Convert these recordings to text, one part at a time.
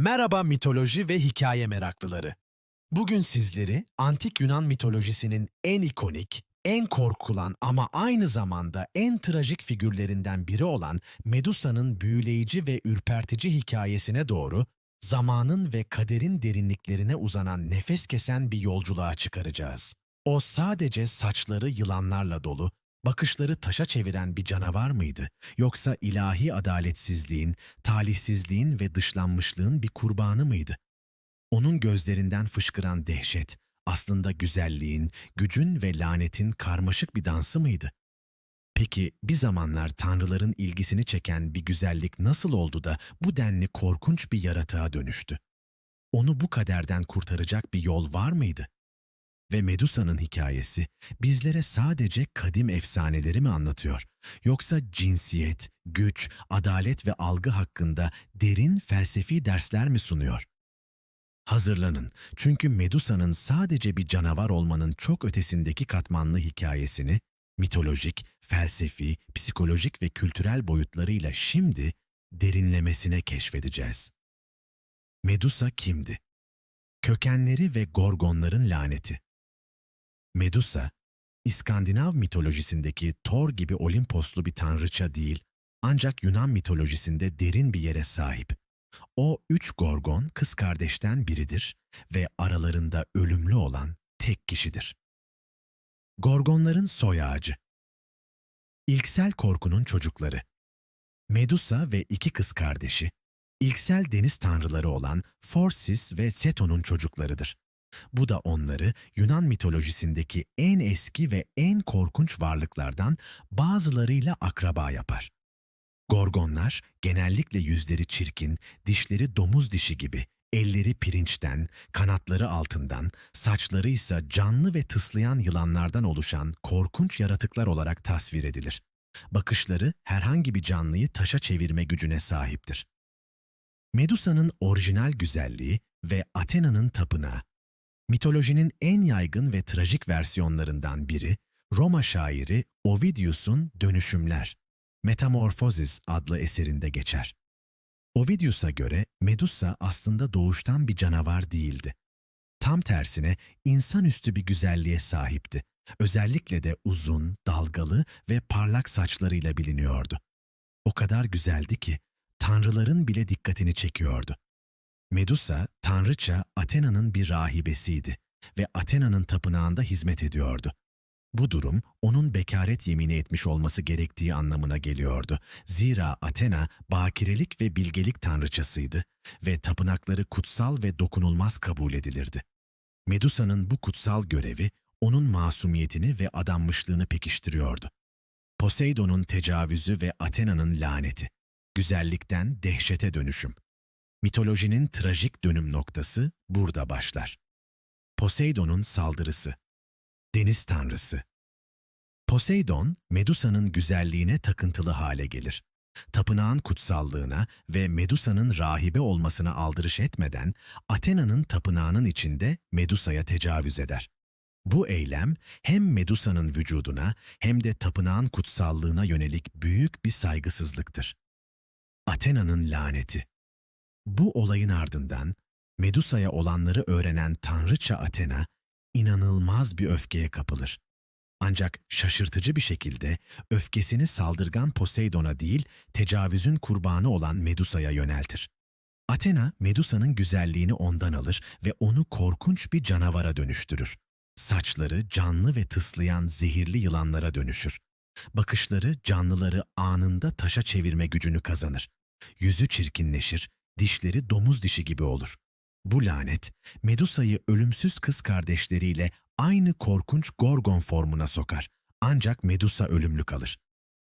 Merhaba mitoloji ve hikaye meraklıları. Bugün sizleri antik Yunan mitolojisinin en ikonik, en korkulan ama aynı zamanda en trajik figürlerinden biri olan Medusa'nın büyüleyici ve ürpertici hikayesine doğru zamanın ve kaderin derinliklerine uzanan nefes kesen bir yolculuğa çıkaracağız. O sadece saçları yılanlarla dolu, bakışları taşa çeviren bir canavar mıydı? Yoksa ilahi adaletsizliğin, talihsizliğin ve dışlanmışlığın bir kurbanı mıydı? Onun gözlerinden fışkıran dehşet, aslında güzelliğin, gücün ve lanetin karmaşık bir dansı mıydı? Peki bir zamanlar tanrıların ilgisini çeken bir güzellik nasıl oldu da bu denli korkunç bir yaratığa dönüştü? Onu bu kaderden kurtaracak bir yol var mıydı? Ve Medusa'nın hikayesi bizlere sadece kadim efsaneleri mi anlatıyor? Yoksa cinsiyet, güç, adalet ve algı hakkında derin felsefi dersler mi sunuyor? Hazırlanın çünkü Medusa'nın sadece bir canavar olmanın çok ötesindeki katmanlı hikayesini mitolojik, felsefi, psikolojik ve kültürel boyutlarıyla şimdi derinlemesine keşfedeceğiz. Medusa kimdi? Kökenleri ve Gorgonların laneti. Medusa, İskandinav mitolojisindeki Thor gibi Olimposlu bir tanrıça değil, ancak Yunan mitolojisinde derin bir yere sahip. O üç Gorgon kız kardeşten biridir ve aralarında ölümlü olan tek kişidir. Gorgonların soy ağacı. İlksel korkunun çocukları. Medusa ve iki kız kardeşi, ilksel deniz tanrıları olan Phorcys ve Seto'nun çocuklarıdır. Bu da onları Yunan mitolojisindeki en eski ve en korkunç varlıklardan bazılarıyla akraba yapar. Gorgonlar genellikle yüzleri çirkin, dişleri domuz dişi gibi, elleri pirinçten, kanatları altından, saçları ise canlı ve tıslayan yılanlardan oluşan korkunç yaratıklar olarak tasvir edilir. Bakışları herhangi bir canlıyı taşa çevirme gücüne sahiptir. Medusa'nın orijinal güzelliği ve Athena'nın tapınağı. Mitolojinin en yaygın ve trajik versiyonlarından biri, Roma şairi Ovidius'un Dönüşümler, Metamorphosis adlı eserinde geçer. Ovidius'a göre Medusa aslında doğuştan bir canavar değildi. Tam tersine insanüstü bir güzelliğe sahipti. Özellikle de uzun, dalgalı ve parlak saçlarıyla biliniyordu. O kadar güzeldi ki tanrıların bile dikkatini çekiyordu. Medusa, tanrıça Athena'nın bir rahibesiydi ve Athena'nın tapınağında hizmet ediyordu. Bu durum onun bekaret yemini etmiş olması gerektiği anlamına geliyordu. Zira Athena bakirelik ve bilgelik tanrıçasıydı ve tapınakları kutsal ve dokunulmaz kabul edilirdi. Medusa'nın bu kutsal görevi onun masumiyetini ve adanmışlığını pekiştiriyordu. Poseidon'un tecavüzü ve Athena'nın laneti, güzellikten dehşete dönüşüm. Mitolojinin trajik dönüm noktası burada başlar. Poseidon'un saldırısı deniz tanrısı. Poseidon, Medusa'nın güzelliğine takıntılı hale gelir. Tapınağın kutsallığına ve Medusa'nın rahibe olmasına aldırış etmeden Athena'nın tapınağının içinde Medusa'ya tecavüz eder. Bu eylem hem Medusa'nın vücuduna hem de tapınağın kutsallığına yönelik büyük bir saygısızlıktır. Athena'nın laneti. Bu olayın ardından Medusa'ya olanları öğrenen tanrıça Athena, inanılmaz bir öfkeye kapılır. Ancak şaşırtıcı bir şekilde öfkesini saldırgan Poseidon'a değil, tecavüzün kurbanı olan Medusa'ya yöneltir. Athena, Medusa'nın güzelliğini ondan alır ve onu korkunç bir canavara dönüştürür. Saçları canlı ve tıslayan zehirli yılanlara dönüşür. Bakışları canlıları anında taşa çevirme gücünü kazanır. Yüzü çirkinleşir, dişleri domuz dişi gibi olur. Bu lanet, Medusa'yı ölümsüz kız kardeşleriyle aynı korkunç Gorgon formuna sokar. Ancak Medusa ölümlü kalır.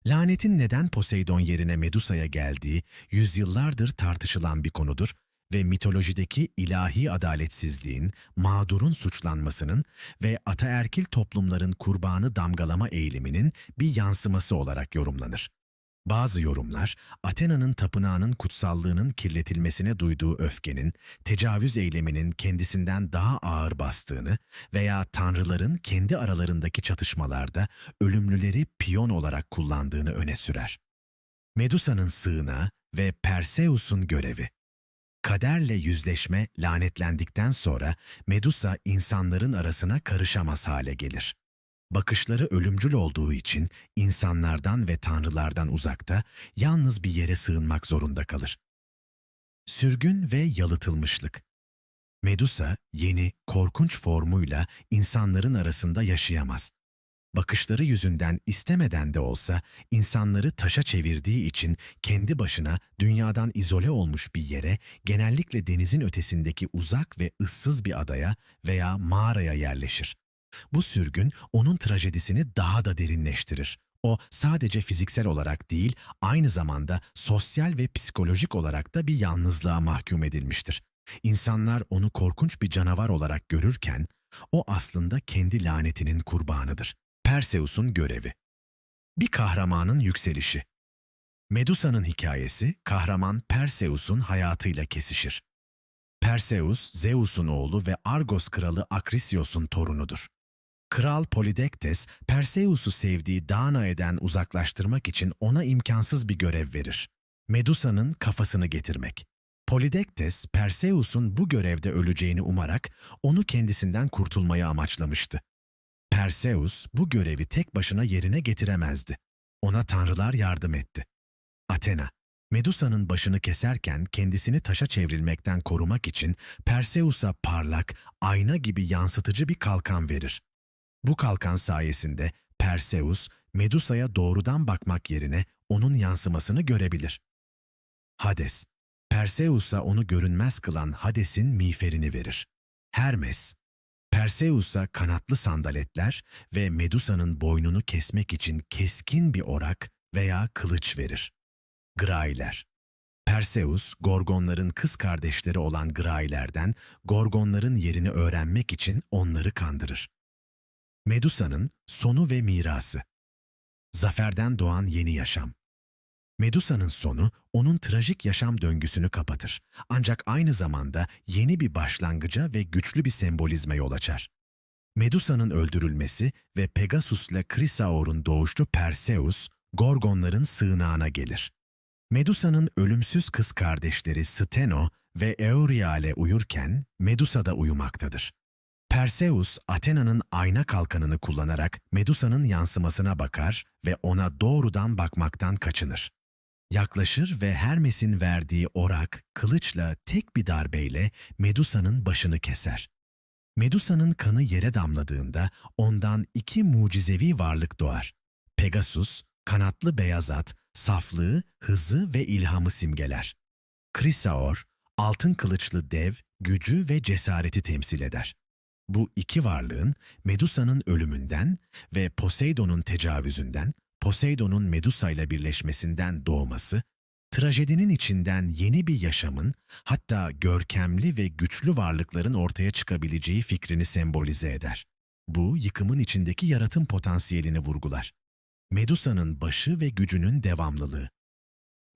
Lanetin neden Poseidon yerine Medusa'ya geldiği yüzyıllardır tartışılan bir konudur ve mitolojideki ilahi adaletsizliğin, mağdurun suçlanmasının ve ataerkil toplumların kurbanı damgalama eğiliminin bir yansıması olarak yorumlanır. Bazı yorumlar, Athena'nın tapınağının kutsallığının kirletilmesine duyduğu öfkenin, tecavüz eyleminin kendisinden daha ağır bastığını veya tanrıların kendi aralarındaki çatışmalarda ölümlüleri piyon olarak kullandığını öne sürer. Medusa'nın sığınağı ve Perseus'un görevi Kaderle yüzleşme lanetlendikten sonra Medusa insanların arasına karışamaz hale gelir. Bakışları ölümcül olduğu için insanlardan ve tanrılardan uzakta yalnız bir yere sığınmak zorunda kalır. Sürgün ve yalıtılmışlık Medusa yeni, korkunç formuyla insanların arasında yaşayamaz. Bakışları yüzünden istemeden de olsa insanları taşa çevirdiği için kendi başına dünyadan izole olmuş bir yere, genellikle denizin ötesindeki uzak ve ıssız bir adaya veya mağaraya yerleşir. Bu sürgün onun trajedisini daha da derinleştirir. O sadece fiziksel olarak değil, aynı zamanda sosyal ve psikolojik olarak da bir yalnızlığa mahkum edilmiştir. İnsanlar onu korkunç bir canavar olarak görürken, o aslında kendi lanetinin kurbanıdır. Perseus'un görevi Bir kahramanın yükselişi Medusa'nın hikayesi, kahraman Perseus'un hayatıyla kesişir. Perseus, Zeus'un oğlu ve Argos kralı Akrisios'un torunudur. Kral Polydektes, Perseus'u sevdiği Danae'den uzaklaştırmak için ona imkansız bir görev verir. Medusa'nın kafasını getirmek. Polydektes, Perseus'un bu görevde öleceğini umarak onu kendisinden kurtulmayı amaçlamıştı. Perseus bu görevi tek başına yerine getiremezdi. Ona tanrılar yardım etti. Athena, Medusa'nın başını keserken kendisini taşa çevrilmekten korumak için Perseus'a parlak, ayna gibi yansıtıcı bir kalkan verir. Bu kalkan sayesinde Perseus, Medusa'ya doğrudan bakmak yerine onun yansımasını görebilir. Hades, Perseus'a onu görünmez kılan Hades'in miğferini verir. Hermes, Perseus'a kanatlı sandaletler ve Medusa'nın boynunu kesmek için keskin bir orak veya kılıç verir. Grailer Perseus, Gorgonların kız kardeşleri olan Grailerden Gorgonların yerini öğrenmek için onları kandırır. Medusa'nın sonu ve mirası Zaferden doğan yeni yaşam Medusa'nın sonu onun trajik yaşam döngüsünü kapatır. Ancak aynı zamanda yeni bir başlangıca ve güçlü bir sembolizme yol açar. Medusa'nın öldürülmesi ve Pegasus'la Chrysaor'un doğuşu Perseus, Gorgonların sığınağına gelir. Medusa'nın ölümsüz kız kardeşleri Steno ve Euryale uyurken Medusa da uyumaktadır. Perseus, Athena'nın ayna kalkanını kullanarak Medusa'nın yansımasına bakar ve ona doğrudan bakmaktan kaçınır. Yaklaşır ve Hermes'in verdiği orak, kılıçla tek bir darbeyle Medusa'nın başını keser. Medusa'nın kanı yere damladığında ondan iki mucizevi varlık doğar. Pegasus, kanatlı beyaz at, saflığı, hızı ve ilhamı simgeler. Chrysaor, altın kılıçlı dev, gücü ve cesareti temsil eder. Bu iki varlığın Medusa'nın ölümünden ve Poseidon'un tecavüzünden Poseidon'un Medusa ile birleşmesinden doğması, trajedinin içinden yeni bir yaşamın, hatta görkemli ve güçlü varlıkların ortaya çıkabileceği fikrini sembolize eder. Bu, yıkımın içindeki yaratım potansiyelini vurgular. Medusa'nın başı ve gücünün devamlılığı.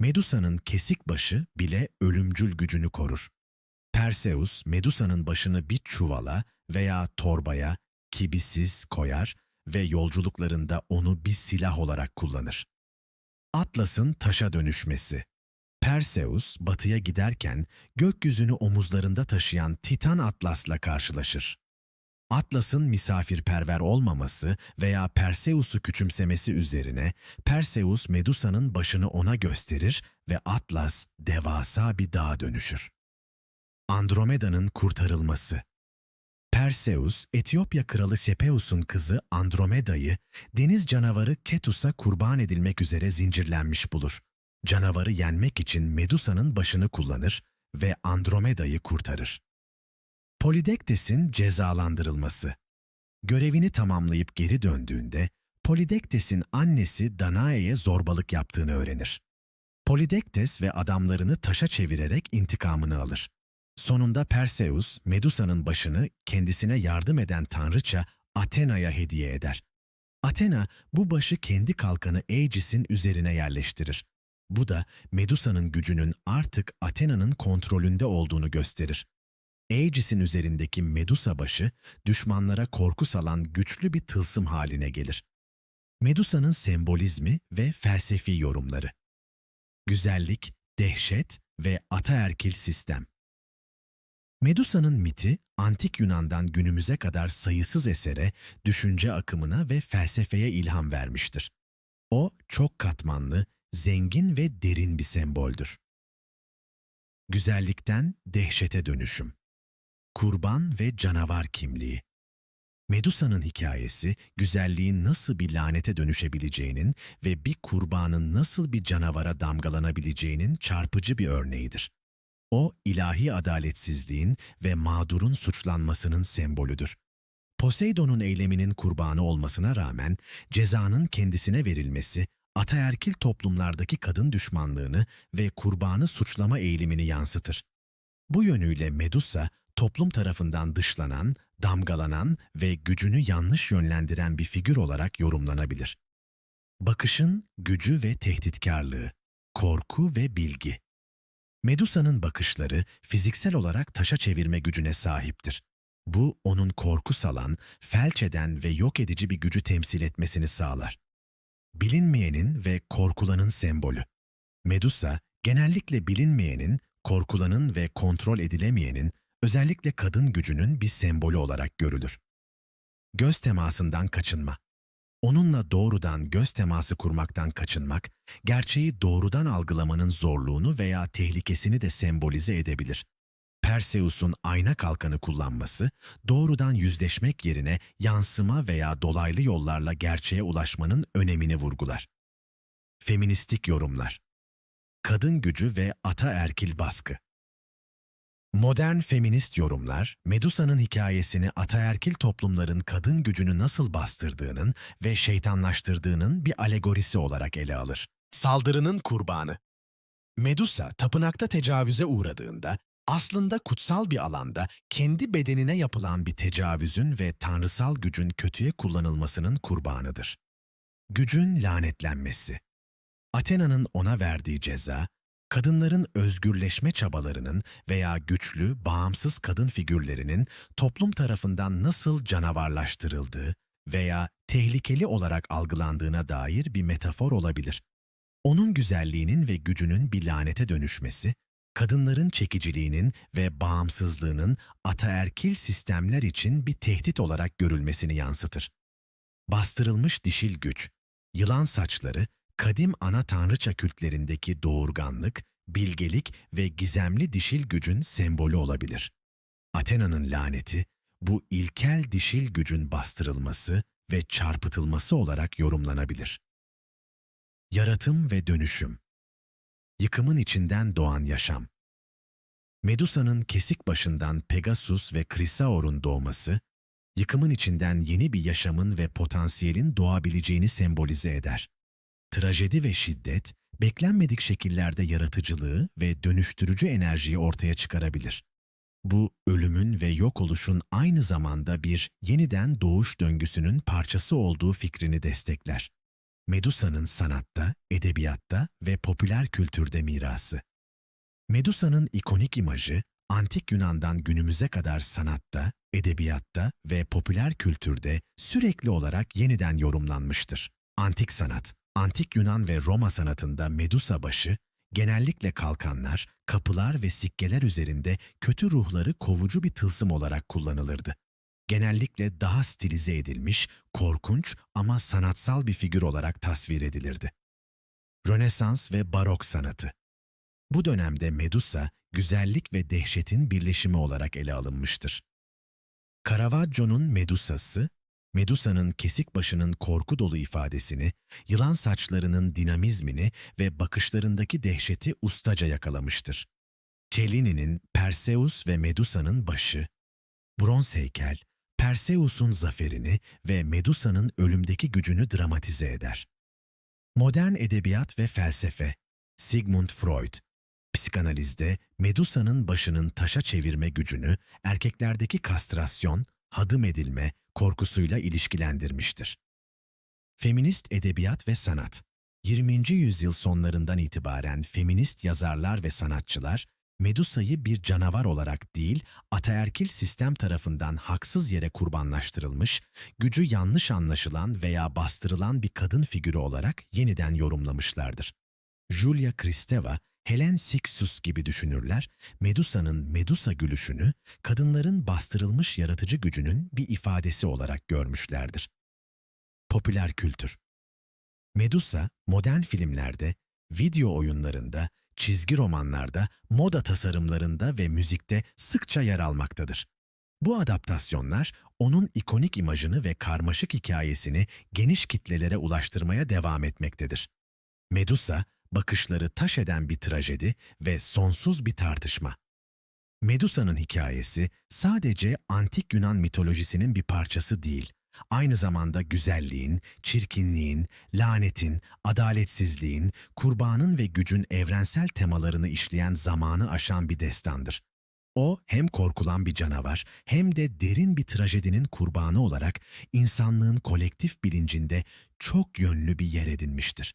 Medusa'nın kesik başı bile ölümcül gücünü korur. Perseus, Medusa'nın başını bir çuvala veya torbaya kibisiz koyar ve yolculuklarında onu bir silah olarak kullanır. Atlas'ın taşa dönüşmesi Perseus batıya giderken gökyüzünü omuzlarında taşıyan Titan Atlas'la karşılaşır. Atlas'ın misafirperver olmaması veya Perseus'u küçümsemesi üzerine Perseus Medusa'nın başını ona gösterir ve Atlas devasa bir dağa dönüşür. Andromeda'nın kurtarılması Perseus, Etiyopya kralı Sepeus'un kızı Andromeda'yı deniz canavarı Ketus'a kurban edilmek üzere zincirlenmiş bulur. Canavarı yenmek için Medusa'nın başını kullanır ve Andromeda'yı kurtarır. Polidektes'in cezalandırılması Görevini tamamlayıp geri döndüğünde Polidektes'in annesi Danae'ye zorbalık yaptığını öğrenir. Polidektes ve adamlarını taşa çevirerek intikamını alır. Sonunda Perseus, Medusa'nın başını kendisine yardım eden tanrıça Athena'ya hediye eder. Athena bu başı kendi kalkanı Aegis'in üzerine yerleştirir. Bu da Medusa'nın gücünün artık Athena'nın kontrolünde olduğunu gösterir. Aegis'in üzerindeki Medusa başı düşmanlara korku salan güçlü bir tılsım haline gelir. Medusa'nın sembolizmi ve felsefi yorumları. Güzellik, dehşet ve ataerkil sistem. Medusa'nın miti, antik Yunan'dan günümüze kadar sayısız esere, düşünce akımına ve felsefeye ilham vermiştir. O, çok katmanlı, zengin ve derin bir semboldür. Güzellikten dehşete dönüşüm. Kurban ve canavar kimliği. Medusa'nın hikayesi, güzelliğin nasıl bir lanete dönüşebileceğinin ve bir kurbanın nasıl bir canavara damgalanabileceğinin çarpıcı bir örneğidir. O, ilahi adaletsizliğin ve mağdurun suçlanmasının sembolüdür. Poseidon'un eyleminin kurbanı olmasına rağmen cezanın kendisine verilmesi, ataerkil toplumlardaki kadın düşmanlığını ve kurbanı suçlama eğilimini yansıtır. Bu yönüyle Medusa, toplum tarafından dışlanan, damgalanan ve gücünü yanlış yönlendiren bir figür olarak yorumlanabilir. Bakışın gücü ve tehditkarlığı, korku ve bilgi. Medusa'nın bakışları fiziksel olarak taşa çevirme gücüne sahiptir. Bu onun korku salan, felç eden ve yok edici bir gücü temsil etmesini sağlar. Bilinmeyenin ve korkulanın sembolü. Medusa, genellikle bilinmeyenin, korkulanın ve kontrol edilemeyenin, özellikle kadın gücünün bir sembolü olarak görülür. Göz temasından kaçınma. Onunla doğrudan göz teması kurmaktan kaçınmak, gerçeği doğrudan algılamanın zorluğunu veya tehlikesini de sembolize edebilir. Perseus'un ayna kalkanı kullanması, doğrudan yüzleşmek yerine yansıma veya dolaylı yollarla gerçeğe ulaşmanın önemini vurgular. Feministik yorumlar Kadın gücü ve ataerkil baskı Modern feminist yorumlar, Medusa'nın hikayesini ataerkil toplumların kadın gücünü nasıl bastırdığının ve şeytanlaştırdığının bir alegorisi olarak ele alır. Saldırının kurbanı Medusa, tapınakta tecavüze uğradığında, aslında kutsal bir alanda kendi bedenine yapılan bir tecavüzün ve tanrısal gücün kötüye kullanılmasının kurbanıdır. Gücün lanetlenmesi Athena'nın ona verdiği ceza, kadınların özgürleşme çabalarının veya güçlü, bağımsız kadın figürlerinin toplum tarafından nasıl canavarlaştırıldığı veya tehlikeli olarak algılandığına dair bir metafor olabilir. Onun güzelliğinin ve gücünün bir lanete dönüşmesi, kadınların çekiciliğinin ve bağımsızlığının ataerkil sistemler için bir tehdit olarak görülmesini yansıtır. Bastırılmış dişil güç, yılan saçları kadim ana tanrıça kültlerindeki doğurganlık, bilgelik ve gizemli dişil gücün sembolü olabilir. Athena'nın laneti, bu ilkel dişil gücün bastırılması ve çarpıtılması olarak yorumlanabilir. Yaratım ve dönüşüm Yıkımın içinden doğan yaşam Medusa'nın kesik başından Pegasus ve Chrysaor'un doğması, yıkımın içinden yeni bir yaşamın ve potansiyelin doğabileceğini sembolize eder. Trajedi ve şiddet, beklenmedik şekillerde yaratıcılığı ve dönüştürücü enerjiyi ortaya çıkarabilir. Bu, ölümün ve yok oluşun aynı zamanda bir yeniden doğuş döngüsünün parçası olduğu fikrini destekler. Medusa'nın sanatta, edebiyatta ve popüler kültürde mirası. Medusa'nın ikonik imajı, antik Yunan'dan günümüze kadar sanatta, edebiyatta ve popüler kültürde sürekli olarak yeniden yorumlanmıştır. Antik sanat, Antik Yunan ve Roma sanatında Medusa başı, genellikle kalkanlar, kapılar ve sikkeler üzerinde kötü ruhları kovucu bir tılsım olarak kullanılırdı. Genellikle daha stilize edilmiş, korkunç ama sanatsal bir figür olarak tasvir edilirdi. Rönesans ve Barok sanatı Bu dönemde Medusa, güzellik ve dehşetin birleşimi olarak ele alınmıştır. Caravaggio'nun Medusa'sı, Medusa'nın kesik başının korku dolu ifadesini, yılan saçlarının dinamizmini ve bakışlarındaki dehşeti ustaca yakalamıştır. Cellini'nin Perseus ve Medusa'nın başı, bronz heykel, Perseus'un zaferini ve Medusa'nın ölümdeki gücünü dramatize eder. Modern edebiyat ve felsefe, Sigmund Freud, psikanalizde Medusa'nın başının taşa çevirme gücünü erkeklerdeki kastrasyon, hadım edilme, korkusuyla ilişkilendirmiştir. Feminist edebiyat ve sanat 20. yüzyıl sonlarından itibaren feminist yazarlar ve sanatçılar, Medusa'yı bir canavar olarak değil, ataerkil sistem tarafından haksız yere kurbanlaştırılmış, gücü yanlış anlaşılan veya bastırılan bir kadın figürü olarak yeniden yorumlamışlardır. Julia Kristeva, Helen Sixtus gibi düşünürler, Medusa'nın Medusa gülüşünü kadınların bastırılmış yaratıcı gücünün bir ifadesi olarak görmüşlerdir. Popüler kültür Medusa, modern filmlerde, video oyunlarında, çizgi romanlarda, moda tasarımlarında ve müzikte sıkça yer almaktadır. Bu adaptasyonlar onun ikonik imajını ve karmaşık hikayesini geniş kitlelere ulaştırmaya devam etmektedir. Medusa, bakışları taş eden bir trajedi ve sonsuz bir tartışma. Medusa'nın hikayesi sadece antik Yunan mitolojisinin bir parçası değil, aynı zamanda güzelliğin, çirkinliğin, lanetin, adaletsizliğin, kurbanın ve gücün evrensel temalarını işleyen zamanı aşan bir destandır. O hem korkulan bir canavar hem de derin bir trajedinin kurbanı olarak insanlığın kolektif bilincinde çok yönlü bir yer edinmiştir.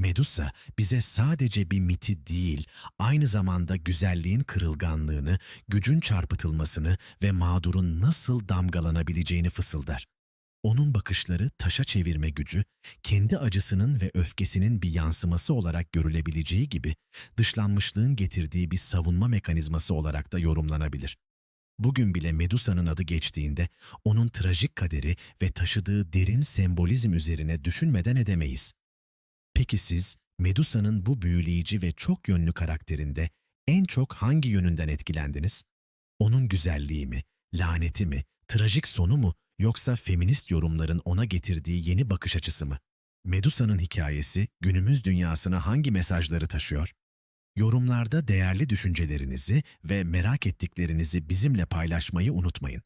Medusa bize sadece bir miti değil, aynı zamanda güzelliğin kırılganlığını, gücün çarpıtılmasını ve mağdurun nasıl damgalanabileceğini fısıldar. Onun bakışları taşa çevirme gücü, kendi acısının ve öfkesinin bir yansıması olarak görülebileceği gibi, dışlanmışlığın getirdiği bir savunma mekanizması olarak da yorumlanabilir. Bugün bile Medusa'nın adı geçtiğinde onun trajik kaderi ve taşıdığı derin sembolizm üzerine düşünmeden edemeyiz. Peki siz Medusa'nın bu büyüleyici ve çok yönlü karakterinde en çok hangi yönünden etkilendiniz? Onun güzelliği mi, laneti mi, trajik sonu mu yoksa feminist yorumların ona getirdiği yeni bakış açısı mı? Medusa'nın hikayesi günümüz dünyasına hangi mesajları taşıyor? Yorumlarda değerli düşüncelerinizi ve merak ettiklerinizi bizimle paylaşmayı unutmayın.